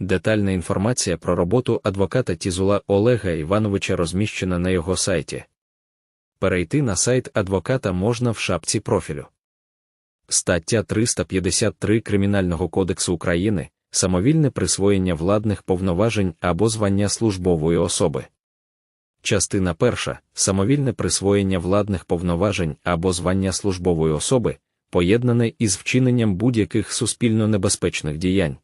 Детальна інформація про роботу адвоката Тізула Олега Івановича розміщена на його сайті. Перейти на сайт адвоката можна в шапці профілю. Стаття 353 Кримінального кодексу України самовільне присвоєння владних повноважень або звання службової особи. Частина перша самовільне присвоєння владних повноважень або звання службової особи, поєднане із вчиненням будь-яких суспільно небезпечних діянь.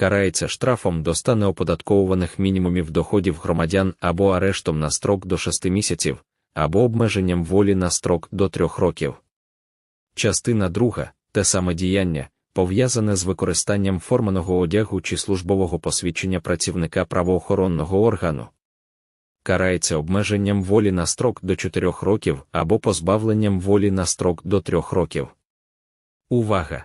Карається штрафом до 100 неоподатковуваних мінімумів доходів громадян або арештом на строк до 6 місяців, або обмеженням волі на строк до 3 років. Частина друга те саме діяння, пов'язане з використанням форманого одягу чи службового посвідчення працівника правоохоронного органу. Карається обмеженням волі на строк до 4 років або позбавленням волі на строк до 3 років. Увага!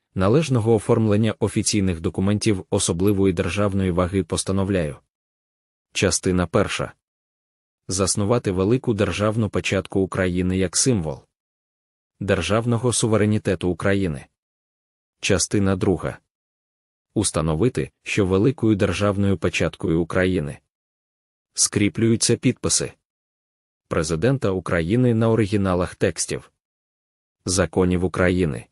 належного оформлення офіційних документів особливої державної ваги постановляю. Частина перша. Заснувати велику державну печатку України як символ державного суверенітету України. Частина друга. Установити, що великою державною печаткою України скріплюються підписи Президента України на оригіналах текстів законів України